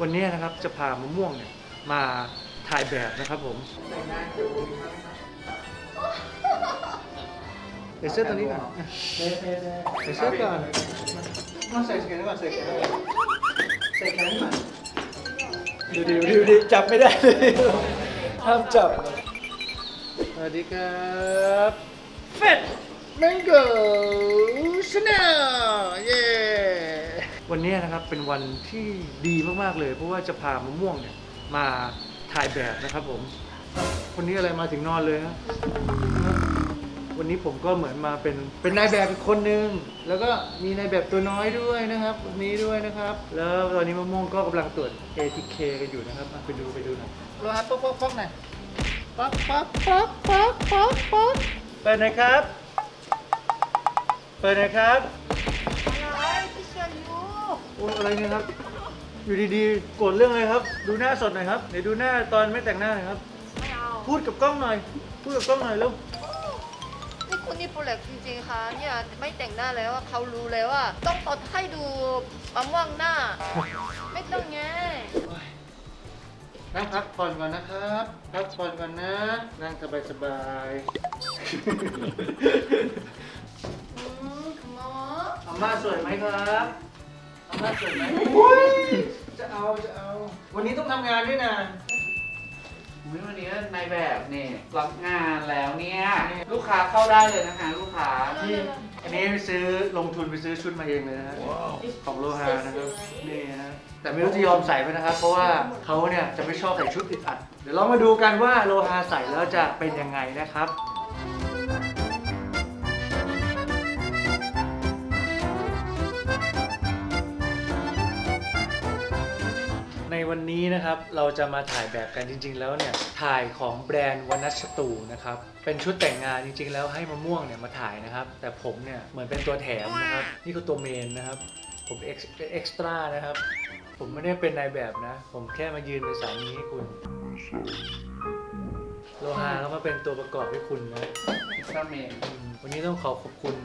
วันนี้นะครับจะพามะม่วงเนี่ยมาถ่ายแบบนะครับผมใส่เสื้อตัวนี้ก่อนใส่เสื้อก่อนมาใส่แขนก่อนใส่แขนก่อนใส่แขนก่อนดูดิดูดิจับไม่ได้เลยห้ามจับสวัสดีครับเฟดแมงโก้ชาแนลเย้ วันนี้นะครับเป็นวันที่ดีมากๆเลย เพราะว่าจะพามะม่วงเนี่ยมาถ่ายแบบนะครับผมคนนี้อะไรมาถึงนอนเลยฮะวันนี้ผมก็เหมือนมาเป็นเป็นนายแบบอีกคนนึง แล้วก็มีนายแบบตัวน้อยด้วยนะครับวันนี้ด้วยนะครับ แล้วตอนนี้มะม่วงก็กำลังตรวจ ATK กันอยู่นะครับอะไปดูไปดูหน่อยรอครับป๊อกป๊อกป๊อกหน่อยป๊อกป๊อกป๊อกป๊อกป๊อกป๊อกเปิดหน่อยครับ เปิดหน่อยครับ โอ้อะไรเนี่ยครับ อยู่ดีๆโกรธเรื่องอะไรครับ ดูหน้าสดหน่อยครับเดี๋ยวดูหน้าตอนไม่แต่งหน้าหน่อยครับ ไม่เอาพูดกับกล้องหน่อย พูดกับกล้องหน่อยเร็วนี่คุณนี่โปรเล็กจริงๆค่ะเนี่ยไม่แต่งหน้าแล้วอะเขารู้แล้วว่า ต้องตดให้ดูมะม่วงหน้า ไม่ต้องไงนั่งพักผ่อนก่อนนะครับ พักผ่อนก่อนนะ นั่งสบายอืมคุณหมอๆอาม่าสวยไหมครับ อาม่าสวยไหมอุ๊ยจะเอาจะเอา วันนี้ต้องทำงานด้วยนะอุ๊ยวันนี้นายแบบเนี่ยรับงานแล้วเนี่ยลูกค้าเข้าได้เลยนะคะลูกค้าที่อันนี้ไปซื้อลงทุนไปซื้อชุดมาเองเลยนะฮะของโลหะนะครับนี่ฮะแต่ไม่รู้จะยอมใส่ไหมนะครับ เพราะว่าเขาเนี่ยจะไม่ชอบใส่ชุดอึดอัด เดี๋ยวเรามาดูกันว่าโลหะใส่แล้วจะเป็นยังไงนะครับ วันนี้นะครับเราจะมาถ่ายแบบกันจริง ๆ แล้วเนี่ยถ่ายของแบรนด์วนัชตูนะครับเป็นชุดแต่งงานจริง ๆ แล้วให้มะม่วงเนี่ยมาถ่ายนะครับ แต่ผมเนี่ยเหมือนเป็นตัวแถมนะครับนี่คือตัวเมนนะครับผมเอ็กซ์เป็นเอ็กซ์ตร้านะครับ ผมไม่ได้เป็นนายแบบนะ ผมแค่มายืนเป็นสามีให้คุณ โลหะก็มาเป็นตัวประกอบให้คุณนะพิซซ่าเมนอืมวันนี้ต้องขอขอบคุณ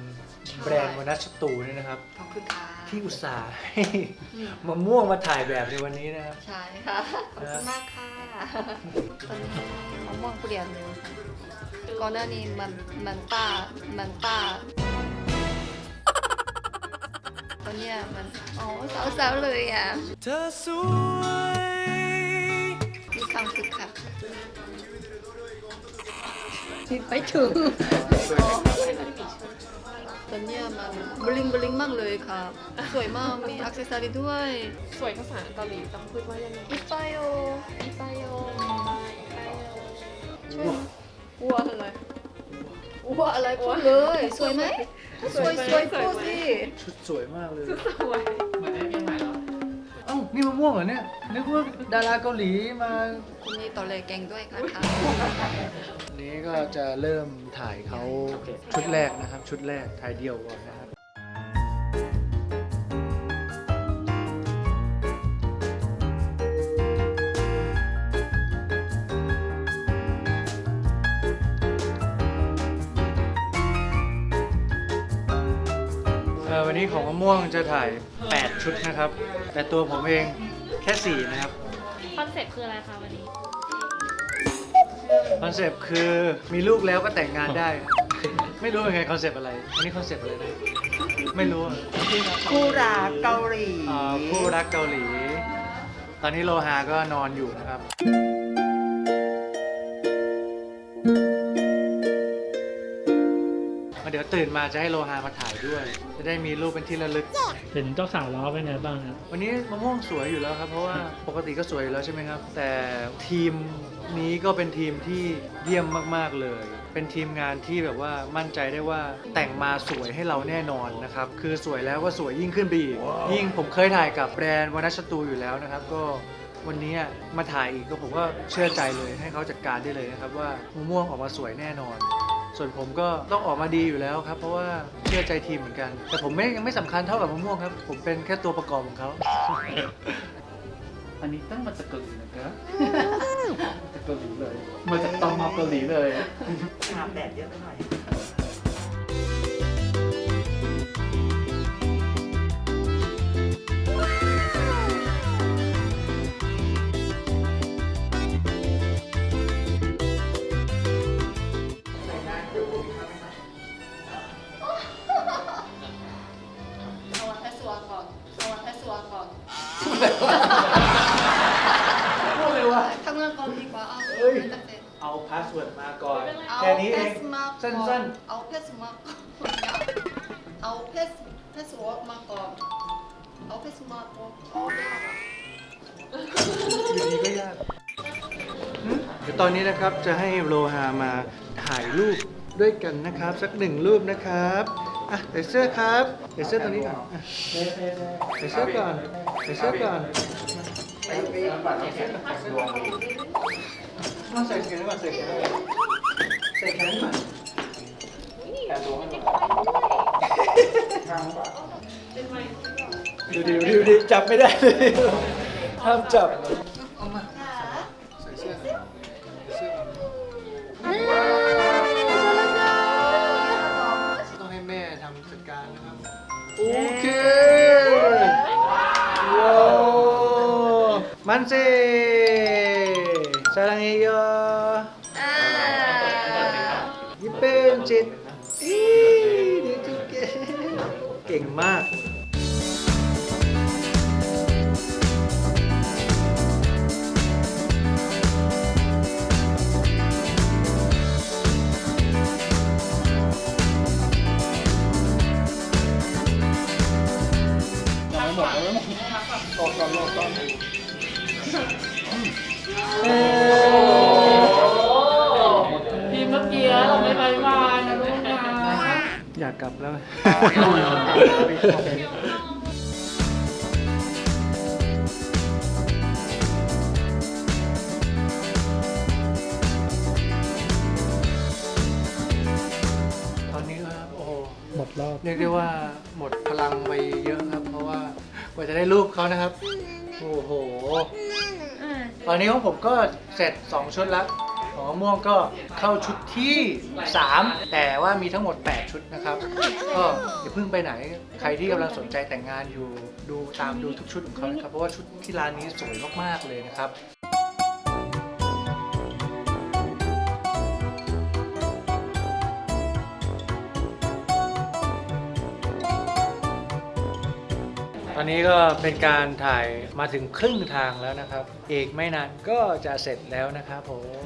แบรนด์วนัชตูด้วยนะครับ ขอบคุณค่ะที่อุตส่าห์ให้มะม่วงมาถ่ายแบบในวันนี้นะครับ ใช่ค่ะ ขอบคุณมากค่ะตอนนี้มะม่วงเปลี่ยนเลยค่ะก่อนหน้านี้มันมันป้ามันป้าตอนเนี้ยมันอ๋อสาวๆเลยอะเธอสวยมีความสุขค่ะไปถึง ตอนเนี้ยมันบลิงบลิงมากเลยค่ะ สวยมาก มีอักเซสซอรี่ด้วยสวยภาษาเกาหลีต้องพูดว่ายังไงอิปาโยอิปาโยไปเออช่วยวัวอะไรวัวอะไรพูดเลย สวยไหมสวยสวยพูดสิชุดสวยมากเลย สวยเหมือ นได้เมียใหม่แล้วเอ้านี่มะม่วงเหรอเนี่ย นึกว่าดาราเกาหลีมา คุณนี่ต่อเลยเก่งด้วยนะคะวันนี้ก็จะเริ่มถ่ายเขาชุดแรกนะครับ ชุดแรกถ่ายเดี่ยวก่อนนะ อ่อวันนี้ของมะม่วงจะถ่าย 8 ชุดนะครับ แต่ตัวผมเองแค่ 4 นะครับ คอนเซ็ปต์คืออะไรคะวันนี้คอนเซปต์คือมีลูกแล้วก็แต่งงานได้ ไม่รู้เป็นไงคอนเซปต์อะไร อันนี้คอนเซปต์อะไรนะ ไม่รู้อะคู่รักเกาหลี อ่าคู่รักเกาหลี ตอนนี้โลหาก็นอนอยู่นะครับ เดี๋ยวตื่นมาจะให้โลหามาถ่ายด้วย จะได้มีรูปเป็นที่ระลึก เห็นเจ้าสาวล้อเป็นไงบ้างครับ วันนี้มะม่วงสวยอยู่แล้วครับ เพราะว่าปกติก็สวยอยู่แล้วใช่ไหมครับ แต่ทีมนี้ก็เป็นทีมที่เยี่ยมมากๆเลย เป็นทีมงานที่แบบว่ามั่นใจได้ว่าแต่งมาสวยให้เราแน่นอนนะครับ คือสวยแล้วก็สวยยิ่งขึ้นไปอีก ยิ่งผมเคยถ่ายกับแบรนด์วนัชตูอยู่แล้วนะครับ ก็วันนี้มาถ่ายอีกก็ผมก็เชื่อใจเลยให้เขาจัดการได้เลยนะครับว่ามะม่วงออกมาสวยแน่นอน ส่วนผมก็ต้องออกมาดีอยู่แล้วครับ เพราะว่าเชื่อใจทีมเหมือนกัน แต่ผมไม่ยังไม่สำคัญเท่ากับมะม่วงครับ ผมเป็นแค่ตัวประกอบของเขา อันนี้ต้องมาจากเกาหลีนะครับจากเกาหลีเลย มาจากตอมอเกาหลีเลย อาบแดดเยอะไปหน่อย ก่อน เอาแค่นี้เพเองสมาก่อสั้นเอาเพสมาก่อนเอาเพสเพสวอมาก่อนเอาเพสมาก่อนเอายากอะๆอยู่ดีก็ยากหึเดี๋ยวตอนนี้นะครับจะให้โลหามาถ่ายรูปด้วยกันนะครับ สักหนึ่งรูปนะครับอะใส่เสื้อครับใส่เสื้อตัวนี้ก่อนอะใส่เสื้อก่อนใส่เสื้อก่อน มาใส่แขนก่อนใส่แขนก่อนใส่แขนก่อนดูดิดูดิดูดิจับไม่ได้เลยห้ามจับเอามาใส่เสื้อใส่เสื้อต้องให้แม่ทำจัดการนะครับโอเคว้าวมัน เซซาลังเฮโยอ่ายิปเป็นจิตอีดีจุเกเก่ง มากทีมเมื่อกี้เราไม่ไปวานนะลูกนะอยากกลับแล้ว ตอนนี้ก็โอ้โหหมดรอบ เรียกได้ว่าหมดพลังไปเยอะครับ เพราะว่ากว่าจะได้รูปเขานะครับ โอ้โห ตอนนี้ของผมก็เสร็จ 2 ชุดแล้วของมะม่วงก็เข้าชุดที่ 3 แต่ว่ามีทั้งหมด 8 ชุดนะครับ ก็อย่าเพิ่งไปไหน ใครที่กำลังสนใจแต่งงานอยู่ดูตามดูทุกชุดของเขานะครับ เพราะว่าชุดที่ร้านนี้สวยมากๆเลยนะครับ อนนี้ก็เป็นการถ่ายมาถึงครึ่งทางแล้วนะครับ อีกไม่นานก็จะเสร็จแล้วนะครับผม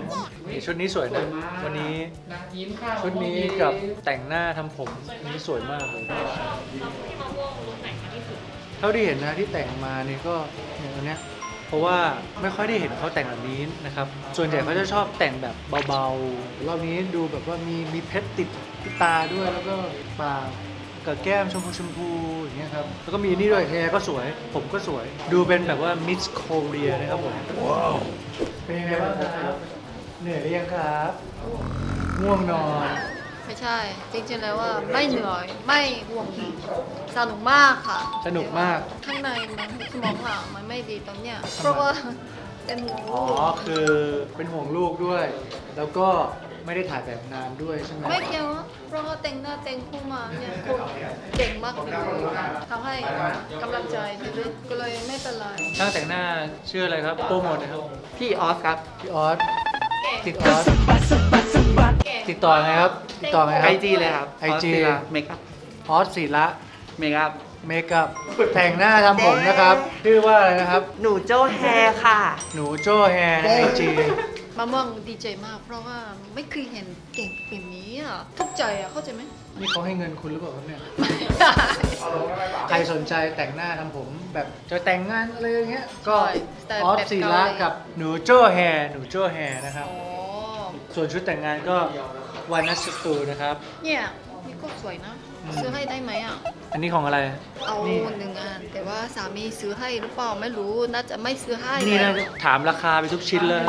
นี่ชุดนี้สวยนะ วันนี้ชุดนี้กับแต่งหน้าทำผมนี้สวยมากเลย เท่าที่เห็นนะที่แต่งมานี่ก็อย่างอันเนี้ยเพราะว่าไม่ค่อยได้เห็นเขาแต่งแบบนี้นะครับ ส่วนใหญ่เขาจะชอบแต่งแบบเบาๆรอบนี้ดูแบบว่ามีมีเพชรติดที่ตาด้วยแล้วก็ปาก กับแก้มชมพูชมพูอย่างเงี้ยครับ แล้วก็มีนี่ด้วยแฮร์ก็สวย ผมก็สวย ดูเป็นแบบว่ามิสโคเรียนะครับผมว้าวเป็นยังไงบ้างครับ เหนื่อยหรือยังครับ ง่วงนอน ไม่ใช่ จริงๆแล้วว่าไม่เหนื่อยไม่ห่วงสนุกมากค่ะสนุกมาก ข้างในมันสมองหลังมันไม่ดีตอนเนี้ยเพราะว่าเป็นห่วงอ๋อลูกคือเป็นห่วงลูกด้วย แล้วก็ ไม่ได้ถ่ายแบบนานด้วยใช่ไหมไม่เกี่ยวนะเพราะว่าแต่งหน้าแต่งคู่มาเนี่ยคุณเก่งมากเลยทำให้กำลังใจชีวิตก็เลยไม่เป็นไรช่างแต่งหน้าชื่ออะไรครับ โปรโมทนะครับ พี่ออสครับ พี่ออส เก่งติดออสติดต่อไงครับ ติดต่อไงคไอรับ จีเลยครับ IG เมคอัพออสศิระเมคอัพเมคอัพแต่งหน้าทำผมนะครับ ชื่อว่าอะไรนะครับ หนูโจ้แฮร์ค่ะ หนูโจ้แฮร์ในไอจี มะม่วงดีใจมาก เพราะว่าไม่เคยเห็นเก่งแบบนี้อะทุกใจอะเข้าใจไหมนี่เขาให้เงินคุณหรือเปล่าครับเนี่ย ไม่ได้ใครสนใจแต่งหน้าทำผมแบบจะแต่งงานอะไรอย่างเงี้ย ก็แต่ออสแบบศิระเกาหลีกับหนูโจ้แฮร์หนูโจ้แฮร์นะครับอ๋อส่วนชุดแต่งงานก็วานัสตูนะครับ เนี่ยนี่ก็สวยนะอืม ซื้อให้ได้ไหมอะ อันนี้ของอะไร เอานี่ หนึ่งอันแต่ว่าสามีซื้อให้หรือเปล่าไม่รู้น่าจะไม่ซื้อให้นี่นะแหละถามราคาไปทุกชิ้นเลย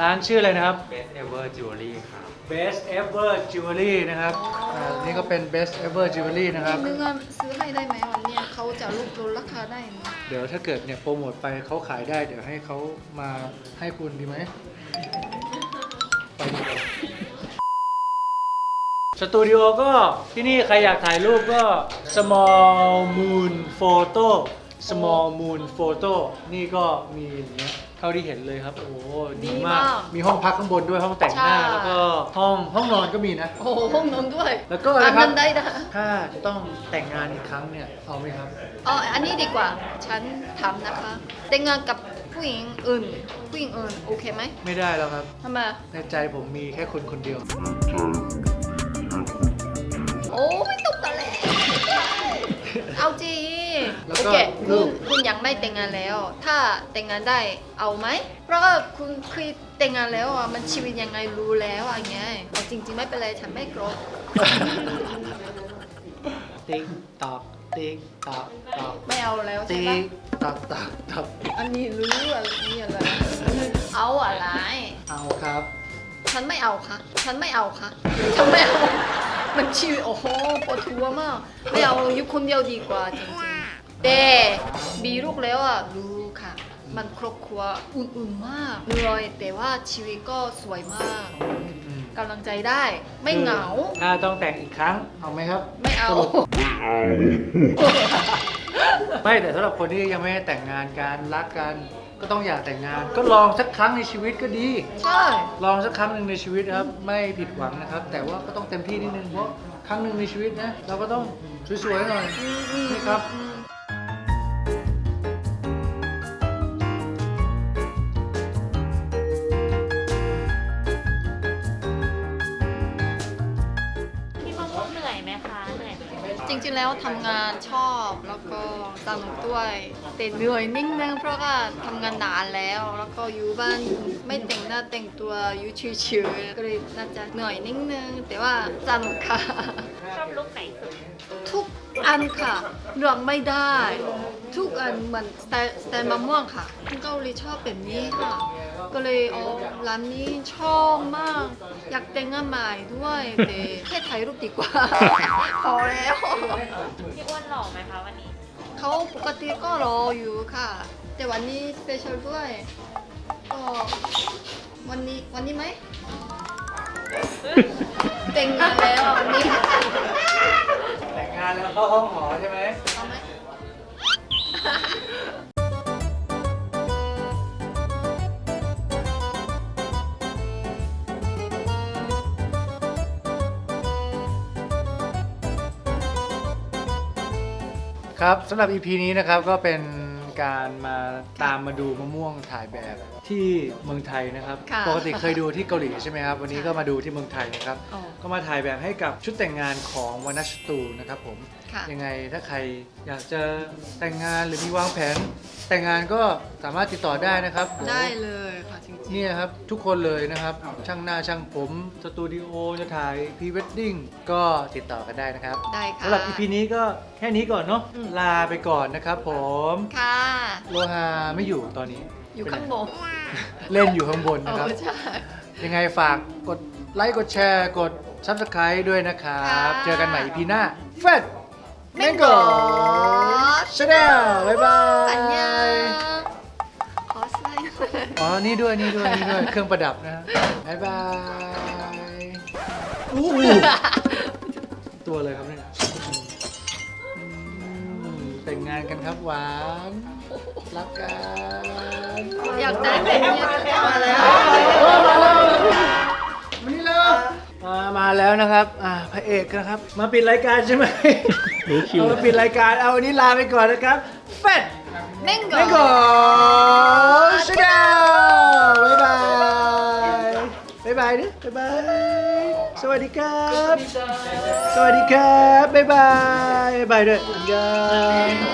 ร้านชื่ออะไรนะครับ Best Ever Jewelry ครับ Best Ever Jewelry นะครับอ่านี่ก็เป็น Best Ever Jewelry นะครับอีกหนึ่งอันซื้อให้ได้ไหมวันเนี้ยเขาจะลดลดราคาได้ไหมเดี๋ยวถ้าเกิดเนี่ยโปรโมทไปเขาขายได้ เดี๋ยวให้เขามาให้คุณดีไหมไปดีกว่า สตูดิโอก็ที่นี่ใครอยากถ่ายรูปก็ Small Moon Photo small moon photo นี่ก็มีอย่างเงี้ยเท่าที่เห็นเลยครับ โอ้โหดีมาก ดีมากมีห้องพักข้างบนด้วยห้องแต่งหน้า ใช่ แล้วก็ห้องห้องนอนก็มีนะ โอ้โหห้องนอนด้วยแล้วก็อะไรครับ อันนั้นได้นะถ้าจะต้องแต่งงานอีกครั้งเนี่ยเอาไหมครับ อ๋ออันนี้ดีกว่า ฉันถามนะคะแต่งงานกับผู้หญิงอื่น ผู้หญิงอื่นโอเคไหมไม่ได้แล้วครับ ทำไม ในใจผมมีแค่คนคนเดียวโอ้ ไม่ตกตะเลยเอาจริงแล้วโอก็เคลูคุณก คุณยังไม่แต่งงานแล้ว ถ้าแต่งงานได้เอาไหม เพราะว่าคุณเคยแต่งงานแล้วอะมันชีวิตยังไงรู้แล้วอะไงเอาจริง ๆ ไม่เป็นไรฉันไม่โกรธ ติ๊กตอกติ๊กตอกตอกไม่เอาแล้วใช่ติ๊ปะกตอกตอกตอกอันนี้รู้อะไรนี่อะไร เอาอะไร เอาครับ ฉันไม่เอาค่ะ ฉันไม่เอาค่ะ ฉันไม่เอา มันชีวิตโอ้โหปวดหัวมากไม่เอาอยู่คนเดียวดีกว่าจริงๆแต่มีลูกแล้วอะรู้ค่ะ มันครอบครัวอุ่นๆมากเหนื่อยแต่ว่าชีวิตก็สวยมากอืมกำลังใจได้ ไม่เหงา ถ้าต้องแต่งอีกครั้ง เอาไหมครับ ไม่เอาสรุปไม่แต่สำหรับคนที่ยังไม่ได้แต่งงานกันรักกัน ก็ต้องอยากแต่งงาน ก็ลองสักครั้งในชีวิตก็ดี ใช่ ลองสักครั้งหนึ่งในชีวิตนะครับ ไม่ผิดหวังนะครับ แต่ว่าก็ต้องเต็มที่นิดนึงเพราะครั้งหนึ่งในชีวิตนะ เราก็ต้องสวยๆหน่อยนี่ครับ พี่มะม่วงเหนื่อยไหมคะ เหนื่อยไหมจริงๆแล้วทำงานชอบแล้วก็สนุกด้วย แต่เหนื่อยนิดนึงเพราะว่าทำงานนานแล้ว แล้วก็อยู่บ้านไม่แต่งหน้าแต่งตัวอยู่เฉยๆก็เลยน่าจะเหนื่อยนิดนึง แต่ว่าสนุกค่ะ ชอบลุคไหนสุดทุกอันค่ะเลือกไม่ได้ ทุกอันเหมือนสไตล์สไตล์มะม่วงค่ะคนเกาหลีชอบแบบนี้ค่ะ ก็เลยอ๋อร้านนี้ชอบมาก อยากแต่งงานใหม่ด้วยแต่แค่ถ่ายรูปดีกว่า พอแล้ว พี่อ้วนหล่อไหมคะวันนี้ เขาปกติก็รออยู่ค่ะ แต่วันนี้สเปเชียลด้วย ก็วันนี้วันนี้ไหมแต่งงานแล้ววันนี้แต่งงานแล้วเข้าห้องหมอใช่ไหม เอาไหม ครับสำหรับ EP นี้นะครับก็เป็นการมาตามมาดูมะม่วงถ่ายแบบ ที่เมืองไทยนะครับ ค่ะ ปกติเคยดูที่เกาหลีใช่ไหมครับ วันนี้ก็มาดูที่เมืองไทยนะครับ อ๋อก็มาถ่ายแบบให้กับชุดแต่งงานของวานัชตูนะครับผม ค่ะ ยังไงถ้าใครอยากจะแต่งงานหรือมีวางแผน แต่งงานก็สามารถติดต่อได้นะครับได้เลยค่ะจริงเนี่ยครับทุกคนเลยนะครับ ช่างหน้าช่างผม สตูดิโอจะถ่ายพรีเวดดิ้งก็ติดต่อกันได้นะครับๆได้ค่ะ สำหรับ EP นี้ก็แค่นี้ก่อนเนาะ อืม ลาไปก่อนนะครับผม ค่ะ โลหะไม่อยู่ตอนนี้ อยู่ข้างบนเล่นอยู่ข้างบนเอนะครับอใช่ ยังไงฝากกดไลค์กดแชร์กด Subscribe ด้วยนะครับ ค่ะเจอกันใหม่ EP หน้าเฟด Mango ชาแนลบ๊ายบายอันยังขอสไลด์ อ๋อ นี่ด้วย นี่ด้วย นี่ด้วย เครื่องประดับนะฮะบ๊ายบายอู้หูตัวเลยครับเนี่ยอืมแต่งงานกันครับหวาน รักกันอยากได้แบบนี้มาแล้วมานี่เลยมามาแล้วนะครับอ่าพระเอกนะครับ มาปิดรายการใช่ไหมรู้คิวเอามาปิดรายการเอาวันนี้ลาไปก่อนนะครับเฟดแมงโก้ไม่ก่อนชาแนลบ๊ายบายบ๊ายบายดิบ๊ายบายสวัสดีครับ สวัสดีครับบ๊ายบายบ๊ายบายด้วยอันยอง